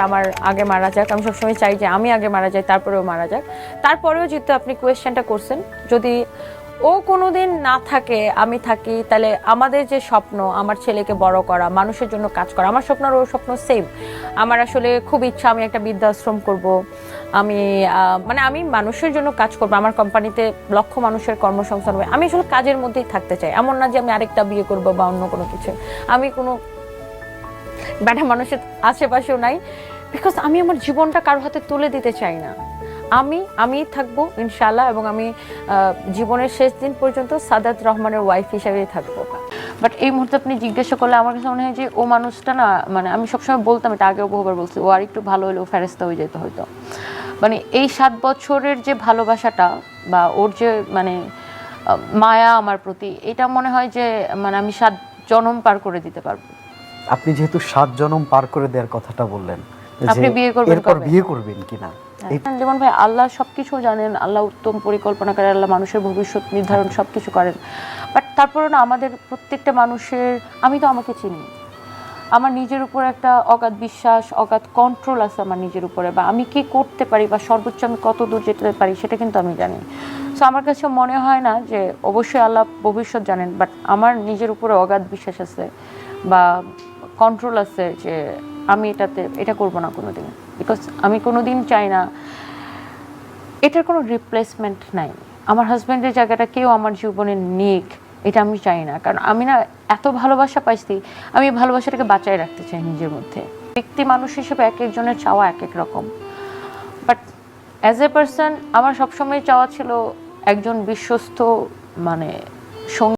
আমার আগে মারা যাক, আমি সবসময় চাই যে আমি আগে মারা যাই, তারপরেও মারা যাক। তারপরেও যেহেতু আপনি কোয়েশ্চেনটা করছেন। যদি ও কোনোদিন না থাকে, আমি থাকি, তাহলে আমাদের যে স্বপ্ন, আমার ছেলেকে বড় করা, মানুষের জন্য কাজ করা, আমার স্বপ্ন আর ওর স্বপ্ন সেম আমার আসলে খুব ইচ্ছা, আমি একটা বৃদ্ধাশ্রম করব। আমি মানে আমি মানুষের জন্য কাজ করব, আমার কোম্পানিতে লক্ষ মানুষের কর্মসংস্থান হবে। আমি আসলে কাজের মধ্যেই থাকতে চাই। এমন না যে আমি আরেকটা বিয়ে করব বা অন্য কোনো কিছু। আমি কোনো ব্যাটা মানুষের আশেপাশেও নাই বিকজ আমি আমার জীবনটা কারও হাতে তুলে দিতে চাই না। আমি আমি থাকব ইনশাল্লাহ এবং আমি জীবনের শেষ দিন পর্যন্ত সাদাত রহমানের ওয়াইফ হিসাবেই থাকব। বাট এই মুহূর্তে আপনি জিজ্ঞাসা করলে আমার কাছে মনে হয় যে, ও মানুষটা না মানে আমি সবসময় বলতাম, এটা আগেও বহুবার বলছি, ও আর একটু ভালো হলে ও ফেরেস্তা হয়ে যেত হয়তো। মানে এই সাত বছরের যে ভালোবাসাটা বা ওর যে মানে মায়া আমার প্রতি, এটা মনে হয় যে মানে আমি সাত জনম পার করে দিতে পারব। আপনি যেহেতু সাত জনম পার করে দেওয়ার কথাটা বললেন আপনি বিয়ে করবেন এরপর বিয়ে করবেন কিনা? হ্যাঁ, যেমন ভাই আল্লাহ সবকিছু জানেন আল্লাহ উত্তম পরিকল্পনা করেন আল্লাহ মানুষের ভবিষ্যৎ নির্ধারণ সবকিছু করেন। বাট তারপরে না আমাদের প্রত্যেকটা মানুষের আমি তো আমাকে চিনি। আমার নিজের উপর একটা অগাধ বিশ্বাস অগাধ কন্ট্রোল আছে আমার নিজের উপরে বা আমি কি করতে পারি বা সর্বোচ্চ আমি কত দূর যেতে পারি সেটা কিন্তু আমি জানি। সো আমার কাছে মনে হয় না যে অবশ্যই আল্লাহ ভবিষ্যৎ জানেন বাট আমার নিজের উপরে অগাধ বিশ্বাস আছে বা কন্ট্রোল আছে যে আমি এটাতে, এটা করব না কোনো দিন বিকজ আমি কোনো দিন চাই না। এটার কোনো রিপ্লেসমেন্ট নাই। আমার হাজব্যান্ডের জায়গাটা কেউ আমার জীবনে নিক, এটা আমি চাই না। কারণ আমি না এত ভালোবাসা পাইছি, আমি এই ভালোবাসাটাকে বাঁচায় রাখতে চাই নিজের মধ্যে। ব্যক্তি মানুষ হিসেবে এক একজনের চাওয়া এক এক রকম। বাট অ্যাজ এ পার্সন আমার সবসময় চাওয়া ছিল একজন বিশ্বস্ত মানে